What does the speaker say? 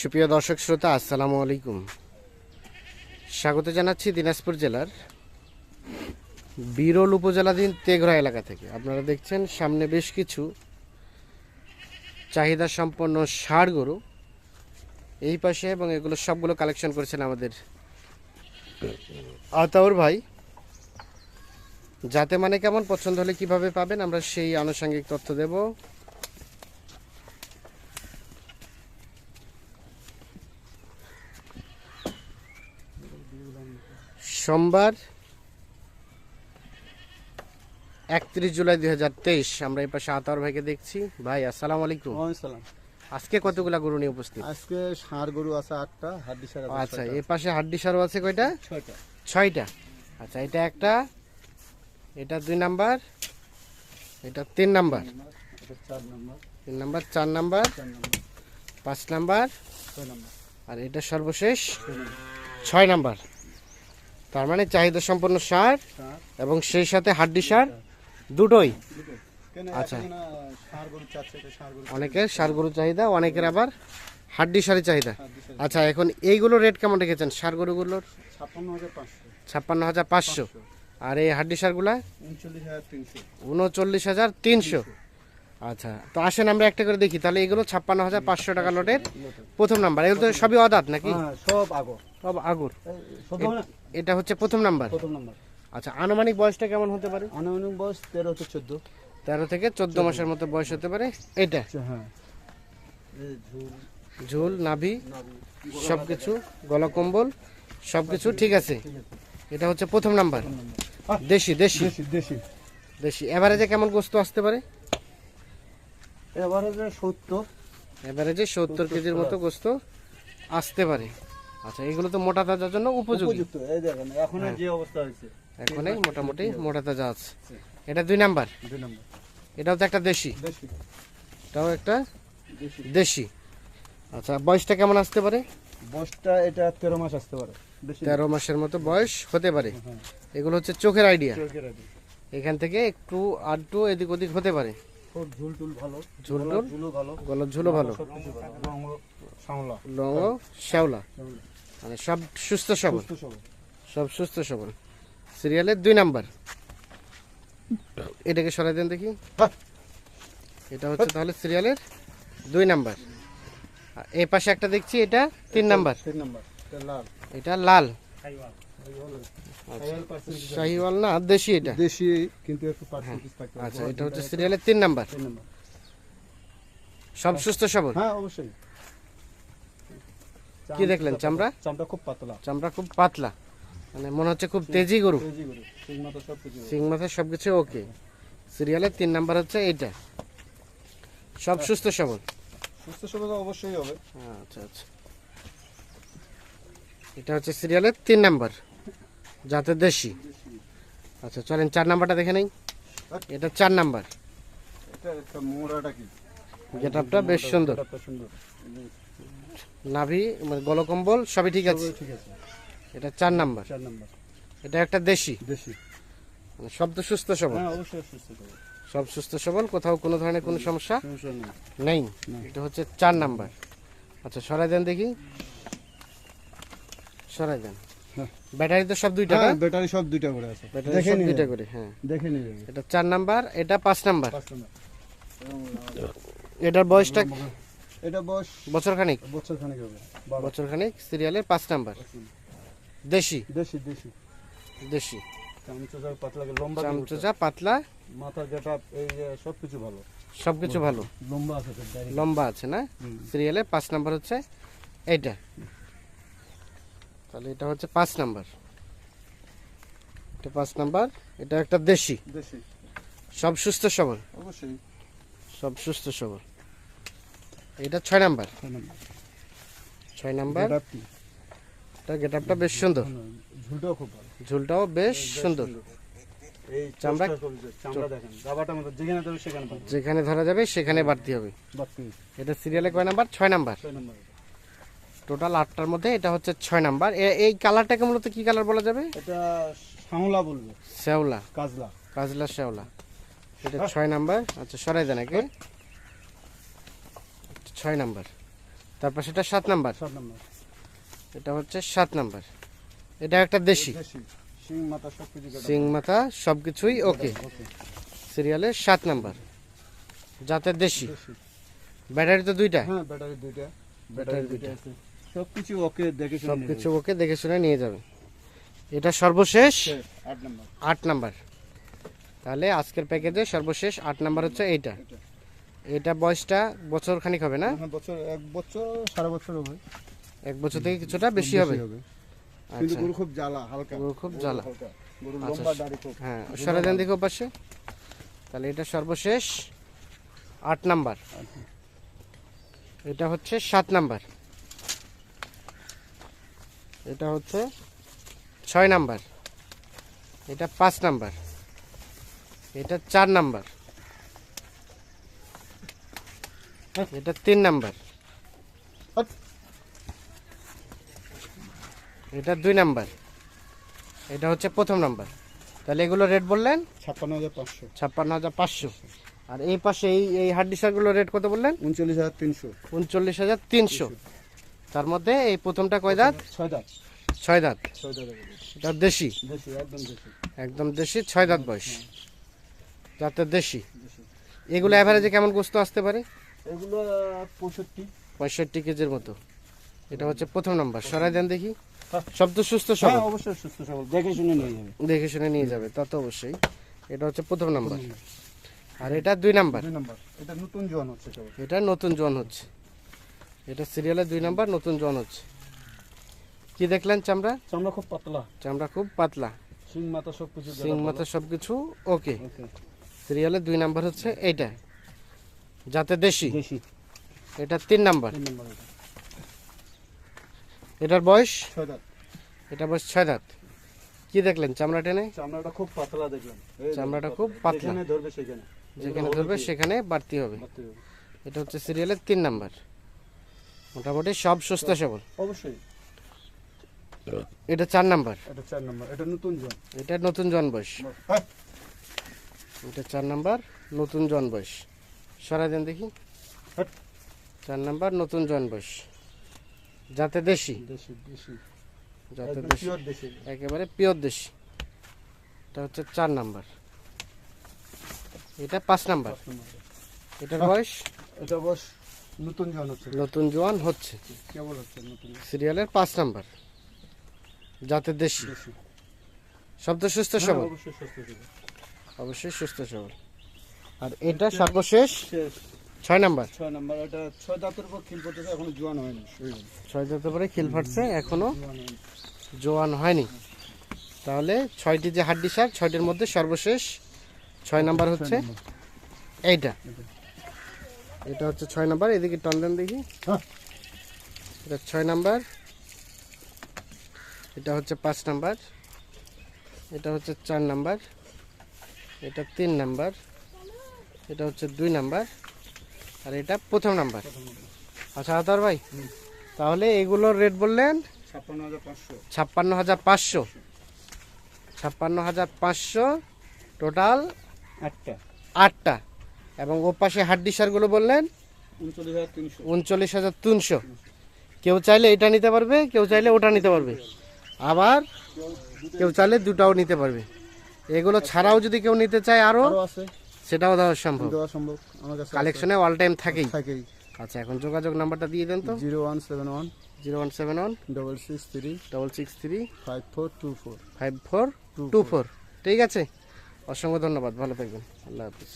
সুপ্রিয় দর্শক শ্রোতা, আসসালামু আলাইকুম। স্বাগত জানাচ্ছি দিনাজপুর জেলার বিরল উপজেলাধীন তেঘরা এলাকা থেকে। আপনারা দেখছেন, সামনে বেশ কিছু চাহিদা সম্পন্ন ষাড় গরু। এই পাশে এবং এগুলো সবগুলো কালেকশন করেছেন আমাদের আতাউর ভাই। যাতে মানে কেমন, পছন্দ হলে কীভাবে পাবেন, আমরা সেই আনুষঙ্গিক তথ্য দেব। সোমবার একত্রিশ জুলাই দুই হাজার তেইশ। আমরা এই পাশে আতার ভাইকে দেখছি। ভাই আসসালাম আলাইকুম। আজকে কতগুলা গরু নিয়ে উপস্থিত? আজকে ষাঁড় গরু আছে আটটা হাড্ডি সার আচ্ছা এই পাশে হাড্ডি সারও আছে কয়টা? ছয়টা। ছয়টা। আচ্ছা এটা একটা এটা দুই নাম্বার এটা তিন নম্বর। তিন নাম্বার চার নাম্বার পাঁচ নাম্বার। আর এটা সর্বশেষ ছয় নাম্বার। তার মানে চাহিদা সম্পন্ন সার এবং সেই সাথে হাড্ডি সার দুটোই। আচ্ছা। অনেকের সার গরু চাহিদা অনেকের আবার হাড্ডি সারের চাহিদা। আচ্ছা এখন এইগুলো রেট কেমন রেখেছেন সার গরুগুলোর? ছাপ্পান্ন হাজার পাঁচশো। ছাপ্পান্ন হাজার পাঁচশো। আর এই হাড্ডি সারগুলা? উনচল্লিশ হাজার তিনশো। আচ্ছা তো আসেন আমরা একটা করে দেখি। তাহলে এগুলো ছাপ্পান্ন হাজার পাঁচশো টাকা লোডের প্রথম নাম্বার এগুলো তো সবই অদাত নাকি? হ্যাঁ সব আগো সব আগুর। সব না এটা হচ্ছে প্রথম নাম্বার প্রথম নম্বর আচ্ছা আনুমানিক বয়সটা কেমন হতে পারে? আনুমানিক বয়স তেরো থেকে চোদ্দ। তেরো থেকে চোদ্দ মাসের মতো বয়স হতে পারে। এটা? হ্যাঁ। ঝুল। ঝুল নাভি সব কিছু গলা কম্বল সব কিছু ঠিক আছে। এটা হচ্ছে প্রথম নাম্বার দেশি দেশি। দেশি দেশি। দেশি। এভারেজে কেমন গোস্ত আসতে পারে? এবারে যে সত্তর। এভারেজে সত্তর কেজির মতো গোস্ত আসতে পারে। আচ্ছা এগুলো তো মোটা তাজার জন্য উপযোগী। উপযুক্ত এই দেখেন এখন যে অবস্থা হয়েছে। এখনই মোটামুটি মোটা তাজা আছে। এটা দুই নাম্বার? দুই নম্বর। এটাও তো একটা দেশি। এটাও একটা দেশি। আচ্ছা বয়সটা কেমন আসতে পারে? বসটা এটা তেরো মাস আসতে পারে। তেরো মাসের মতো বয়স হতে পারে। হ্যাঁ। এগুলো হচ্ছে চোখের আইডিয়া এখান থেকে একটু আধটু এদিক ওদিক হতে পারে। খুব ঝুল টুল ভালো। ঝুল টুল? ভালো। গলার ঝুলো ভালো? সব কিছু ভালো। রঙ সামলা লং শ্যাওলা? মানে সব সুস্থ সবল? সব সুস্থ সবল। সিরিয়ালের দুই নাম্বার। এটাকে সরাই দেন দেখি। এটা হচ্ছে তাহলে সিরিয়ালের দুই নাম্বার। আর এই পাশে একটা দেখছি এটা তিন নাম্বার। তিন নাম্বার। এটা লাল। এটা শাহিওয়াল না দেশি এটা? দেশি কিন্তু একটু পার্সেন্টেজ হবে। আচ্ছা এটা হচ্ছে সিরিয়ালের তিন নাম্বার? তিন নাম্বার। সব সুস্থ সবল? হ্যাঁ অবশ্যই। কি দেখলেন, চামড়া? চামড়া? খুব পাতলা। চামড়া খুব পাতলা। মানে মনে হচ্ছে খুব তেজি গরু। তেজি গরু। ঠিক মতো সব কিছু। সিং ওকে সিরিয়ালের তিন নাম্বার হচ্ছে এইটা সব সুস্থ সবল? সুস্থ সবল অবশ্যই হবে। আচ্ছা আচ্ছা। এটা হচ্ছে সিরিয়ালের তিন নাম্বার। যাতে দেশি। আচ্ছা চলেন চার নাম্বারটা দেখে নেই। এটা চার নাম্বার। কি? গেটআপটা বেশ সুন্দর। নাভি মানে গলকম্বল সবই ঠিক আছে। এটা চার নাম্বার। এটা একটা দেশি। দেশি। মানে সব তো সুস্থ সবল। হ্যাঁ সুস্থ সবল। সব সুস্থ সবল কোথাও কোনো ধরনের কোনো সমস্যা নেই। এটা হচ্ছে চার নাম্বার। আচ্ছা সরাই দেন দেখি। সরাই দেন। ব্যাটারি তো সব দুইটা হ্যাঁ ব্যাটারি সব দুইটা করে আছে। ব্যাটারি সব দুইটা করে হ্যাঁ। দেখে নিন এটা চার নাম্বার এটা পাঁচ নাম্বার। পাঁচ নাম্বার। এটার বয়সটা এটা বয়স বছর খানিক? বছর খানেক হবে। বছর খানিক সিরিয়ালের পাঁচ নাম্বার। দেশি? দেশি দেশি। দেশি। চামচা পাতলা লম্বা গরুটা। চামচা পাতলা? মাথা যেটা এই যে সব কিছু ভালো। সবকিছু ভালো। লম্বা আছে লম্বা আছে না। সিরিয়ালে পাঁচ নাম্বার হচ্ছে এইটা। তাহলে এটা হচ্ছে পাঁচ নাম্বার। এটা পাঁচ নাম্বার এটা একটা দেশি। দেশি। সব সুস্থ সবল? অবশ্যই। সব সুস্থ সবল। এটা ছয় নাম্বার। ছয় নাম্বার। এটা গেটআপটা। বেশ সুন্দর। ঝুলটাও খুব ভালো। ঝুলটাও বেশ সুন্দর। চামড়া- চামড়া চামড়া দেখেন। গাবাটা মতো যেখানে যাবে সেখানে যেখানে ধরা যাবে সেখানে বাড়তি হবে। এটা সিরিয়ালে কয় নাম্বার? ছয় নাম্বার। ছয় নাম্বার। টোটাল আটটার মধ্যে এটা হচ্ছে ছয় নাম্বার। এই কালারটাকে মূলত কি কালার বলা যাবে? এটা শামলা বলবে। শ্যাওলা। কাজলা। কাজলা শ্যাওলা। এটা ছয় নাম্বার। আচ্ছা সরাই দেন একে। ছয় নাম্বার। তারপর সেটা সাত নাম্বার। সাত নম্বর। এটা হচ্ছে সাত নাম্বার। এটা একটা দেশি। সিং মাথা সব কিছুই ওকে সিরিয়ালের সাত নাম্বার। জাতের দেশি। ব্যাটারি তো দুইটা? হ্যাঁ ব্যাটারি দুইটা। ব্যাটারি ব্যাটারি দুইটা। দুইটা আছে সব কিছু ওকে দেখে শুনে সব কিছু ওকে দেখে শুনে নিয়ে যাবে। এটা সর্বশেষ আট নম্বর। তাহলে আজকের প্যাকেজে সর্বশেষ আট নাম্বার হচ্ছে এইটা। এটা। বয়সটা বছর খানিক হবে না? হ্যাঁ বছর এক বছর সারা বছর হবে। এক বছর থেকে কিছুটা বেশি হবে। কিন্তু আচ্ছা। গরু খুব জ্বালা হালকা। গরু খুব জ্বালা। আচ্ছা। হ্যাঁ সরে দেখো পাশে তাহলে এটা সর্বশেষ আট নাম্বার। এটা হচ্ছে সাত নাম্বার। এটা হচ্ছে ছয় নাম্বার। এটা পাঁচ নাম্বার। এটা চার নাম্বার। এটা তিন নাম্বার। এটা দুই নাম্বার। এটা হচ্ছে প্রথম নাম্বার। তাহলে এগুলো রেট বললেন? ছাপ্পান্ন হাজার পাঁচশো। ছাপ্পান্ন হাজার পাঁচশো। আর এই পাশে এই এই হাড্ডিসারগুলো রেট কত বললেন? উনচল্লিশ হাজার তিনশো। উনচল্লিশ হাজার তিনশো। তার মধ্যে এই প্রথমটা কয় দাঁত? ছয় দাঁত। ছয় দাঁত। ছয় দাঁত এটা দেশি? একদম দেশি। একদম দেশি ছয় দাঁত বয়স। যাতে দেশি? দেশি। এগুলো অ্যাভারেজে কেমন গোস্ত আসতে পারে? এগুলো পঁয়ষট্টি। পঁয়ষট্টি কেজির মতো। এটা হচ্ছে প্রথম নাম্বার। সরাই দেন দেখি। হ্যাঁ। সব তো সুস্থ হ্যাঁ সব অবশ্যই সুস্থ সবল। দেখে শুনে নিয়ে যাবে। দেখে শুনে নিয়ে যাবে তা তো অবশ্যই। এটা হচ্ছে প্রথম নাম্বার। আর এটা দুই নাম্বার। দুই নম্বর। এটা নতুন জোয়ান হচ্ছে এটা নতুন জোয়ান হচ্ছে। এটা সিরিয়ালের দুই নাম্বার নতুন জন হচ্ছে। কি দেখলেন চামড়া? চামড়া খুব পাতলা। চামড়া খুব পাতলা। শিং মাথা সব কিছু সিং মাথা সব কিছু ওকে। সিরিয়ালের দুই নাম্বার হচ্ছে এইটা। যাতে দেশি। দেশি। এটা তিন নাম্বার। এটার বয়স? ছয় দাঁত। এটা বয়স ছয় দাঁত। কি দেখলেন চামড়া টেনে? চামড়াটা খুব পাতলা দেখলেন চামড়াটা খুব পাতলা। ধরবে সেখানে। যেখানে ধরবে সেখানে বাড়তি হবে। এটা হচ্ছে সিরিয়ালের তিন নাম্বার। মোটামুটি সব সুস্থ সবল। অবশ্যই। এটা চার নাম্বার। এটা চার নম্বর। এটা নতুন জোয়ান এটা নতুন জন বয়স। এটা চার নাম্বার নতুন জন বয়স। সরাই দেন দেখি। চার নাম্বার নতুন জন বয়স। যাতে দেশি। যাতে দেশি। একেবারে পিওর দেশি। এটা হচ্ছে চার নাম্বার। এটা পাঁচ নাম্বার। এটার বয়স? এটা বস নতুন জোয়ান হচ্ছে। নতুন জোয়ান হচ্ছে। কেবল হচ্ছে নতুন। সিরিয়ালের পাঁচ নাম্বার। যাতে দেশি। শব্দ সুস্থ হ্যাঁ, সবল? অবশ্যই সুস্থ ছিল অবশ্যই সুস্থ সবল। আর এটা সর্বশেষ? ছয় নাম্বার। ছয় নম্বর। এটা ছয় দাঁতের খিল পড়তেছে এখনও জোয়ান হয়নি ছয় যাতে পরে খিল ফাটছে এখনও। জোয়ান হয়নি। তাহলে ছয়টি যে হাড্ডি সার ছয়টির মধ্যে সর্বশেষ ছয় নাম্বার হচ্ছে এইটা। এটা হচ্ছে ছয় নাম্বার এদিকে টান দেন দেখি। হ্যাঁ। এটা ছয় নাম্বার এটা হচ্ছে পাঁচ নাম্বার এটা হচ্ছে চার নাম্বার এটা তিন নাম্বার এটা হচ্ছে দুই নাম্বার আর এটা প্রথম নাম্বার। আচ্ছা আতার ভাই তাহলে এগুলোর রেট বললেন? ছাপ্পান্ন হাজার পাঁচশো। ছাপ্পান্ন হাজার পাঁচশো। ছাপ্পান্ন হাজার পাঁচশো টোটাল আটটা। আটটা। এবং ও পাশে হাড্ডি সারগুলো বললেন? উনচল্লিশ হাজার তিনশো। কেউ চাইলে এটা নিতে পারবে কেউ চাইলে ওটা নিতে পারবে। আবার কেউ চাইলে দুটাও নিতে পারবে। এগুলো ছাড়াও যদি কেউ নিতে চায় আরও সেটাও দেওয়া সম্ভব। কালেকশনে অল টাইম থাকেই। আচ্ছা এখন যোগাযোগ নাম্বারটা দিয়ে দেন তো। Zero one seven one. Zero one seven one. Double six three. Double six three. Five four two four. Five four two four. ঠিক আছে। অসংখ্য ধন্যবাদ। ভালো থাকবেন। আল্লাহ হাফিজ।